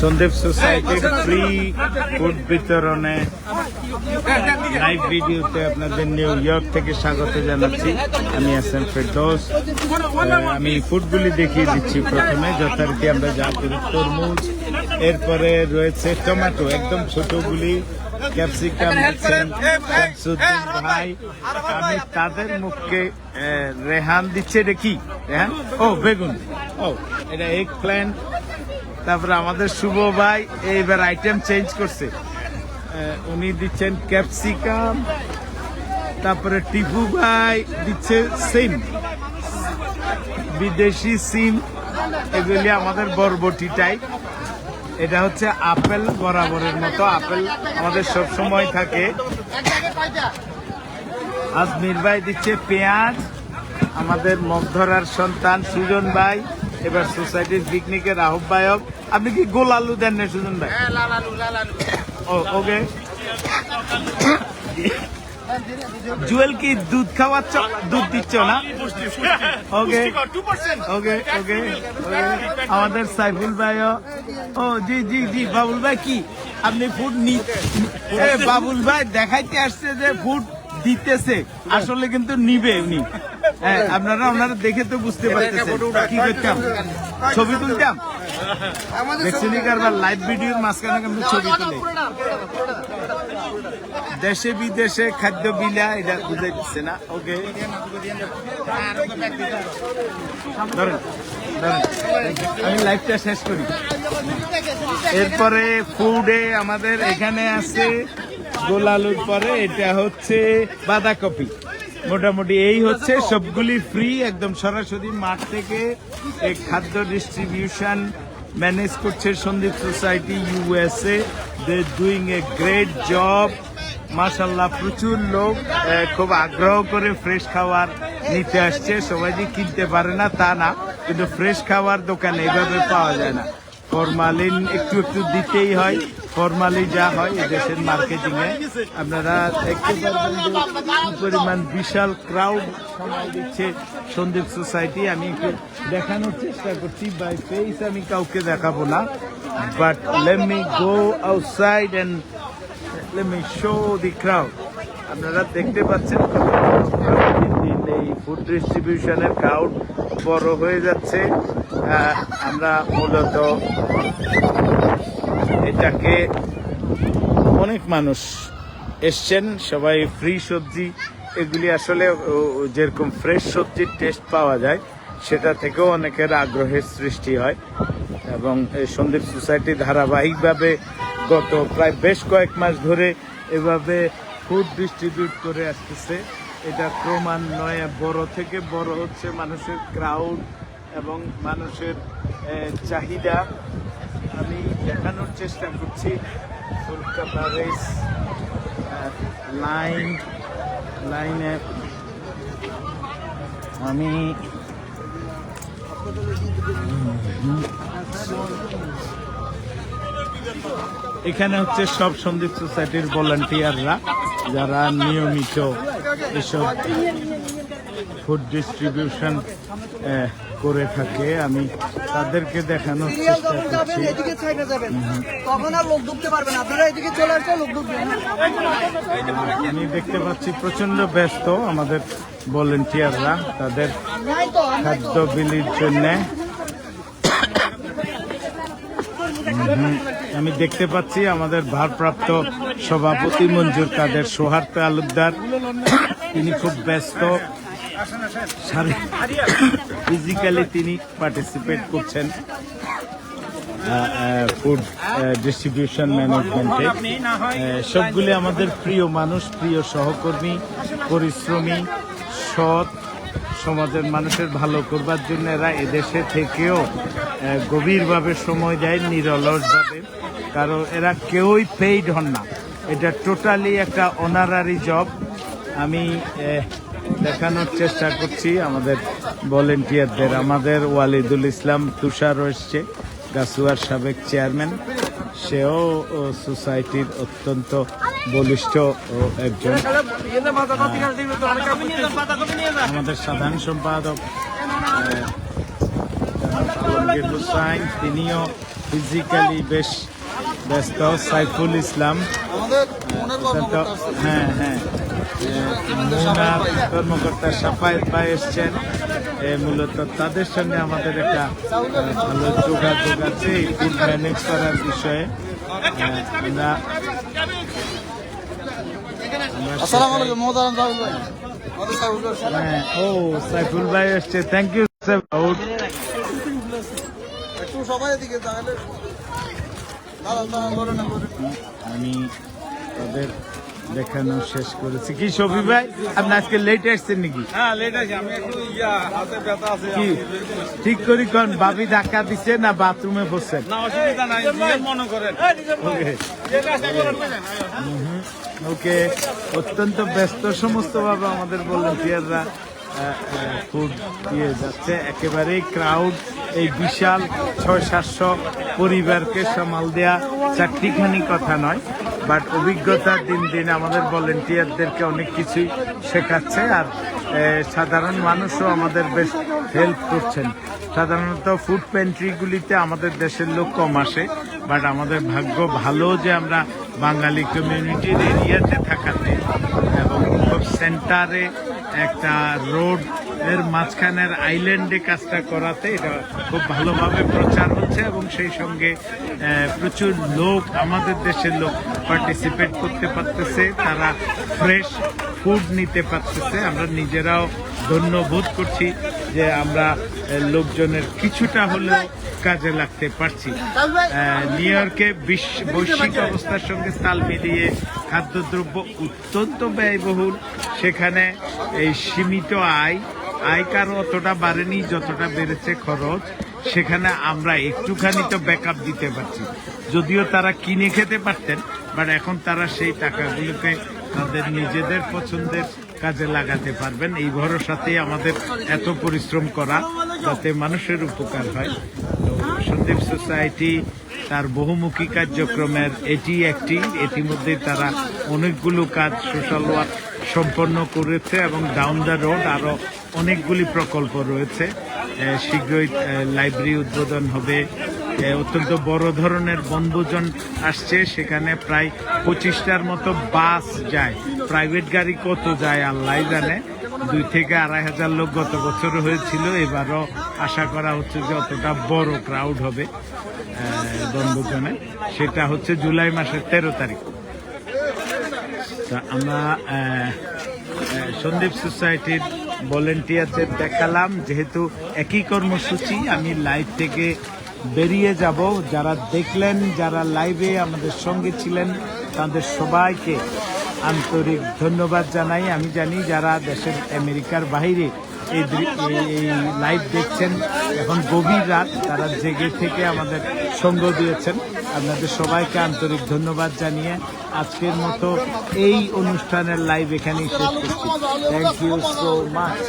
সন্দীপ সোসাইটির free food বিতরণে live ভিডিওতে আপনাদের নিউ ইয়র্ক থেকে স্বাগত জানাচ্ছি। আমি এস এম ফেরদৌস আমি ফুডগুলি দেখিয়ে দিচ্ছি প্রথমে, যথারীতি আমরা যা করি তরমুজ, এরপরে রয়েছে টমেটো একদম ছোটগুলি ক্যাপসিকাম ভাই। আমি তাদের মুখকে রেহান দিচ্ছে এটা রেহান ও, বেগুন। ও, এটা এগ প্ল্যান্ট তারপরে আমাদের শুভ ভাই এইবার আইটেম চেঞ্জ করছে। উনি দিচ্ছেন ক্যাপসিকাম তারপরে টিপু ভাই দিচ্ছে সিম। বিদেশি সিম। এগুলি আমাদের বরবটি টাইপ এটা হচ্ছে আপেল বরাবরের মতো। আপেল আমাদের সব সময় থাকে। আজমির ভাই দিচ্ছে পেঁয়াজ। আমাদের মগধরার সন্তান সুজন ভাই এবার সোসাইটির পিকনিকের আহ্বায়ক। আপনি কি গোল আলু দেন না সুজন ভাই? ও ওকে। জুয়েল কি দুধ খাওয়াচ্ছ? দুধ দিচ্ছ না? ওকে। ওকে ওকে। আমাদের সাইফুল ভাইও। ও জি জি জি বাবুল ভাই কি? আপনি ফুড নি বাবুল ভাই দেখাইতে আসছে যে ফুড দিতেছে। আসলে কিন্তু নিবে উনি। হ্যাঁ আপনারা ওনারা দেখে তো বুঝতে পারতেছেন। কি করতাম? ছবি তুলতাম? দেখছেন কারবার লাইভ ভিডিওর মাঝখানে কিন্তু ছবি তুলে। দেশে বিদেশে খাদ্য বিলা এটা বুঝে দিচ্ছে না। ওকে ধরেন ধরেন আমি লাইভটা শেষ করি। এরপরে ফুডে আমাদের এখানে আছে গোলালুর পরে এটা হচ্ছে বাঁধাকপি। মোটামুটি এই হচ্ছে, সবগুলি ফ্রি একদম সরাসরি মাঠ থেকে এই খাদ্য ডিস্ট্রিবিউশন ম্যানেজ করছে Sandwip society USA they doing a great job মাশাল্লাহ প্রচুর লোক খুব আগ্রহ করে ফ্রেশ খাবার নিতে আসছে। সবাই যে কিনতে পারে না তা না, কিন্তু ফ্রেশ খাবার দোকানে এভাবে পাওয়া যায় না। ফরমালিন একটু একটু দিতেই হয়। ফরমালি যা হয় এই দেশের মার্কেটিং এ, আপনারা দেখতে পারবেন পরিমাণ বিশাল ক্রাউড সময় দিচ্ছে সন্দীপ সোসাইটি আমি দেখানোর চেষ্টা করছি বাই ফেস আমি কাউকে দেখাবো না but let me go outside and let me show the crowd আপনারা দেখতে পাচ্ছেন এই ফুড ডিস্ট্রিবিউশনের ক্রাউড বড় হয়ে যাচ্ছে। আমরা মূলত এটাকে অনেক মানুষ এসছেন, সবাই ফ্রি সবজি। এগুলি আসলে যেরকম ফ্রেশ সবজির টেস্ট পাওয়া যায়, সেটা থেকেও অনেকের আগ্রহের সৃষ্টি হয়। এবং এই সন্দীপ সোসাইটি ধারাবাহিকভাবে গত প্রায় বেশ কয়েক মাস ধরে এভাবে ফুড ডিস্ট্রিবিউট করে আসতেছে। এটা ক্রমান্বয়ে বড় থেকে বড় হচ্ছে মানুষের ক্রাউড এবং মানুষের চাহিদা। দেখানোর চেষ্টা করছি। কলকাতা রেস লাইন লাইনে আমি এখানে হচ্ছে সব সন্দীপ সোসাইটির ভলান্টিয়াররা যারা নিয়মিত এসব ফুড ডিস্ট্রিবিউশন করে থাকে। আমি তাদেরকে দেখানোর চেষ্টা করছি। আমি দেখতে পাচ্ছি প্রচণ্ড ব্যস্ত আমাদের ভলেন্টিয়াররা তাদের খাদ্য বিলির জন্য। আমি দেখতে পাচ্ছি আমাদের ভারপ্রাপ্ত সভাপতি মঞ্জুর কাদের সোহার তালুকদার তিনি খুব ব্যস্ত। ফিজিক্যালি তিনি পার্টিসিপেট করছেন ফুড ডিস্ট্রিবিউশন ম্যানেজমেন্টে সবগুলি আমাদের প্রিয় মানুষ প্রিয় সহকর্মী পরিশ্রমী সৎ সমাজের মানুষের ভালো করবার জন্য এরা এদেশে থেকেও গভীরভাবে সময় দেয় নিরলসভাবে। কারণ এরা কেউই পেইড হন না। এটা টোটালি একটা অনারারি জব আমি দেখানোর চেষ্টা করছি আমাদের ভলেন্টিয়ারদের। আমাদের ওয়ালিদুল ইসলাম তুষার এসছে গাছুয়ার সাবেক চেয়ারম্যান। সেও সোসাইটির অত্যন্ত বলিষ্ঠ একজন। আমাদের সাধারণ সম্পাদক জাহাঙ্গীর হুসাইন তিনিও ফিজিক্যালি বেশ ব্যস্ত সাইফুল ইসলাম। হ্যাঁ হ্যাঁ। কর্মকর্তা সাফায়েত ভাই এসছেন। মূলত তাদের সঙ্গে আমাদের একটা ভালো যোগাযোগ আছে এই ফুড ম্যানেজ করার বিষয়ে। আমরা আমরা আসসালামু আলাইকুম মোহতারাম সাহুল ভাই আমাদের সাহুল ভাই ও সাইফুল ভাই এসছে। থ্যাংক ইউ একটু সবাই এদিকে তাহলে আমি তাদের দেখানো শেষ করেছি। কি সবি ভাই? আপনি আজকে লেট আসছেন নাকি? হ্যাঁ লেট আছে। আমি একটু ইয়া হাতে ব্যথা আছে কি? ঠিক করি কন বাবি ধাক্কা দিচ্ছে না বাথরুমে বসছেন? না অসুবিধা নাই নিজের মনে করেন। ওকে ওকে অত্যন্ত ব্যস্ত সমস্ত ভাবে আমাদের ভলেন্টিয়াররা ফুড দিয়ে যাচ্ছে। একেবারেই ক্রাউড এই বিশাল ছয় সাতশো পরিবারকে সামাল দেয়া চারটিখানি কথা নয়। বাট অভিজ্ঞতা দিন দিন আমাদের ভলেন্টিয়ারদেরকে অনেক কিছুই শেখাচ্ছে আর সাধারণ মানুষও আমাদের বেশ হেল্প করছেন। সাধারণত ফুড প্যান্ট্রিগুলিতে আমাদের দেশের লোক কম আসে, বাট আমাদের ভাগ্য ভালো যে আমরা বাঙালি কমিউনিটির এরিয়াতে থাকাতে এবং সেন্টারে একটা রোডের মাঝখানের আইল্যান্ডে কাজটা করাতে এটা খুব ভালোভাবে প্রচার হচ্ছে এবং সেই সঙ্গে প্রচুর লোক আমাদের দেশের লোক পার্টিসিপেট করতে পারতেছে, তারা ফ্রেশ ফুড নিতে পারতেছে। আমরা নিজেরাও ধন্য বোধ করছি যে আমরা লোকজনের কিছুটা হলেও কাজে লাগতে পারছি। নিউ ইয়র্কে বিশ্ব বৈশ্বিক অবস্থার সঙ্গে তাল মিলিয়ে খাদ্যদ্রব্য অত্যন্ত ব্যয়বহুল। সেখানে এই সীমিত আয় আয় কারও অতটা বাড়েনি, যতটা বেড়েছে খরচ। সেখানে আমরা একটুখানি তো ব্যাকআপ দিতে পারছি। যদিও তারা কিনে খেতে পারতেন বাট এখন তারা সেই টাকাগুলোকে তাদের নিজেদের পছন্দের কাজে লাগাতে পারবেন। এই ভরসাতেই আমাদের এত পরিশ্রম করা যাতে মানুষের উপকার হয়। তো সন্দীপ সোসাইটি তার বহুমুখী কার্যক্রমের এটি একটি। ইতিমধ্যে তারা অনেকগুলো কাজ সোশ্যাল ওয়ার্ক সম্পন্ন করেছে এবং ডাউন দ্য রোড আরও অনেকগুলি প্রকল্প রয়েছে। শীঘ্রই লাইব্রেরি উদ্বোধন হবে। অত্যন্ত বড় ধরনের বনভোজন আসছে সেখানে প্রায় পঁচিশটার মতো বাস যায়। প্রাইভেট গাড়ি কত যায় আল্লাহ জানে। দুই থেকে আড়াই হাজার লোক গত বছর হয়েছিল এবারও আশা করা হচ্ছে যে অতটা বড় ক্রাউড হবে আহ, বনভোজনে। সেটা হচ্ছে জুলাই মাসের তেরো তারিখ। তা আমরা সন্দীপ সোসাইটির ভলেন্টিয়ারদের দেখালাম। যেহেতু একই কর্মসূচি আমি লাইভ থেকে বেরিয়ে যাব। যারা দেখলেন, যারা লাইভে আমাদের সঙ্গে ছিলেন, তাদের সবাইকে আন্তরিক ধন্যবাদ জানাই। আমি জানি যারা দেশের আমেরিকার দৃ- এই- এই লাইভ দেখছেন, এখন গভীর রাত, তারা জেগে থেকে আমাদের সঙ্গ দিয়েছেন। আপনাদের সবাইকে আন্তরিক ধন্যবাদ জানিয়ে আজকের মতো এই অনুষ্ঠানের লাইভ এখানেই শেষ করছি। Thank you so much